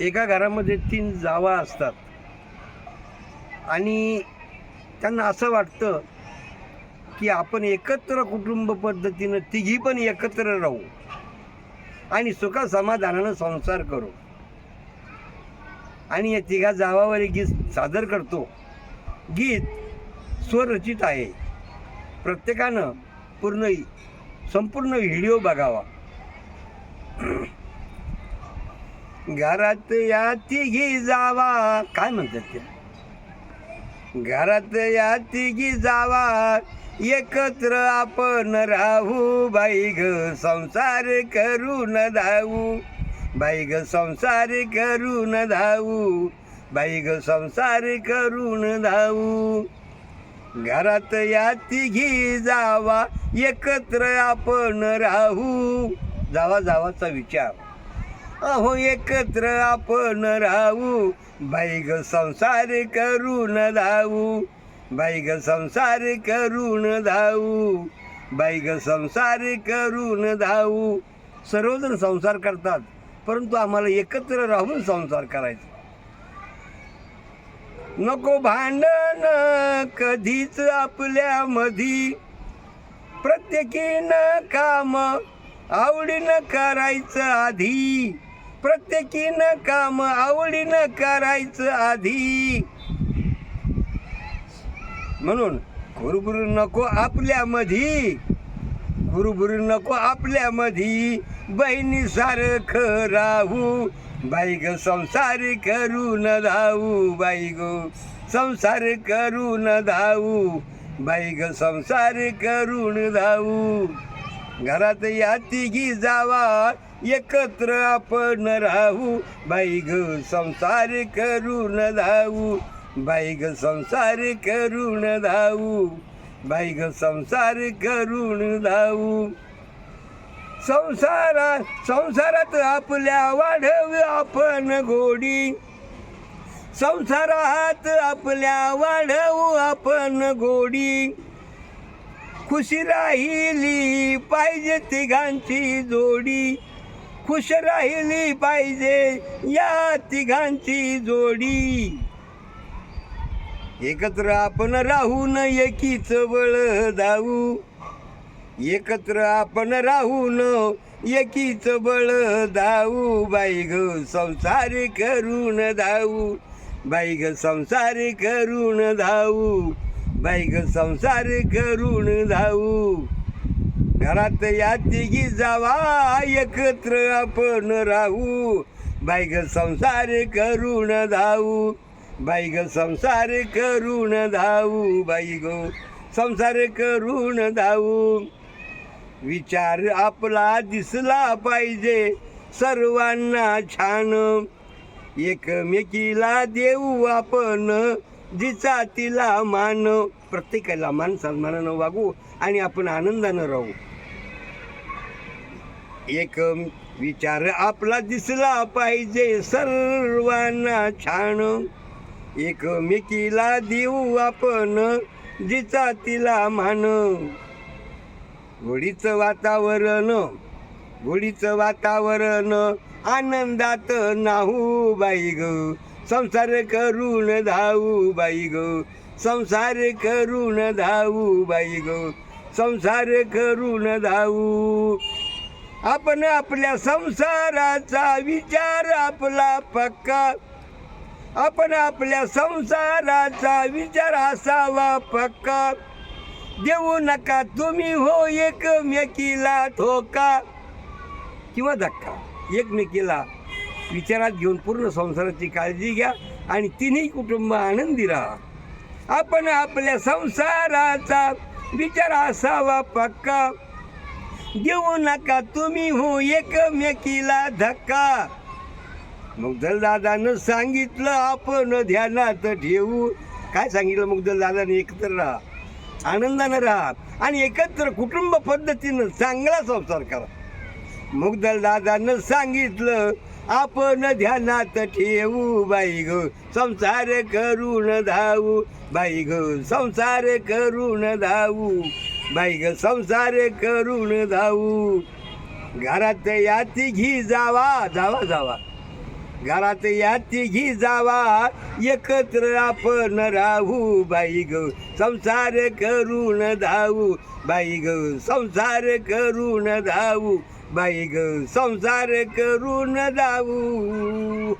एका घरामध्ये तीन जावा असतात. आणि त्यांना असं वाटतं की आपण एकत्र कुटुंब पद्धतीनं तिघी पण एकत्र राहू आणि सुख समाधानानं संसार करू. आणि या तिघा जावावर गीत सादर करतो. गीत स्वरचित आहे. प्रत्येकानं पूर्ण संपूर्ण व्हिडिओ बघावा. घरात या तिघी जावा. काय म्हणतात ते? घरात या तिघी जावा. एकत्र आपण राहू. बाई ग संसार न धावू. बाई ग संसार न धावू. बाई ग संसार करून धावू. घरात या तिघी जावा. एकत्र आपण राहू. जावा जावाचा विचार. अहो एकत्र आपण राहू. बैग संसार करून धावू. बैग संसार करून धावू. बैग संसार करून धावू. सर्वजण संसार करतात परंतु आम्हाला एकत्र राहून संसार करायचा. नको भांडण कधीच आपल्या मधी प्रत्येकीनं काम आवडीनं करायचं आधी. प्रत्येकीनं काम आवडीनं करायचं आधी. म्हणून गुरुगुरु नको आपल्या मधी गुरुगुरु नको आपल्या मधी बहिणी सारखं राहू. बाई ग संसार न धावू. बाई गो संसार करू न धावू. बाई ग संसार करून धावू. घरात या तिघी जावा एकत्र आपण राहू. बाई ग संसार करून धावू बाई ग संसार करून धावू बाई ग संसार करून धावू संसारात संसारात आपल्या वाढव आपण गोडी. संसारात आपल्या वाढवू आपण गोडी. खुशी राहिली पाहिजे तिघांची जोडी. खुश राहिली पाहिजे या तिघांची जोडी. एकत्र आपण राहून एकी बळ धावू एकत्र आपण राहून एकी बळ धावू बाई ग संसार करून धावू बाई ग संसार करून धावू बैग संसार करून धावू घरात या तिघी जावा एकत्र आपण राहू. बैग संसार करून धावू बैग संसार करून धावू बाई ग संसार करून धावू विचार आपला दिसला पाहिजे सर्वांना छान. एकमेकीला देऊ आपण जिचा तिला मान प्रत्येकाला मान सन्मानानं वागू आणि आपण आनंदानं राहू. एक विचार आपला दिसला पाहिजे सर्वांना छान. एकमेकीला देऊ आपण जिचा तिला मान. घोडीचं वातावरण घोडीचं वातावरण आनंदात नाहू बाई ग. संसार करून धावू बाई गो. संसार करून धावू बाई गो. संसार करून धावू. आपण आपल्या संसाराचा विचार आपला पक्का. आपण आपल्या संसाराचा विचार असावा पक्का. देऊ नका तुम्ही हो एकमेकीला धोका. किंवा धक्का. एकमेकीला विचारात घेऊन पूर्ण संसाराची काळजी घ्या आणि तिन्ही कुटुंब आनंदी राहा. आपण आपल्या संसाराचा विचार असावा पक्का. देऊ नका तुम्ही हो एकमेकीला धक्का. मुग्धल दादानं सांगितलं आपण ध्यानात ठेवू. काय सांगितलं मुग्धल दादाने? एकत्र राहा. आनंदानं राहा. आणि एकत्र कुटुंब पद्धतीनं चांगला संसार करा. मुग्धल दादानं सांगितलं आपण ध्यानात ठेवू बाई ग संसार करून धावू. बाई ग संसार करून धावू. बाई ग संसार करून धावू. घरात याती घी जावा जावा जावा. घरात या तिघी जावा एकत्र आपण राहू. बाई ग संसार करून धावू. बाई ग संसार करून धावू. बाई ग संसार करून जाऊ.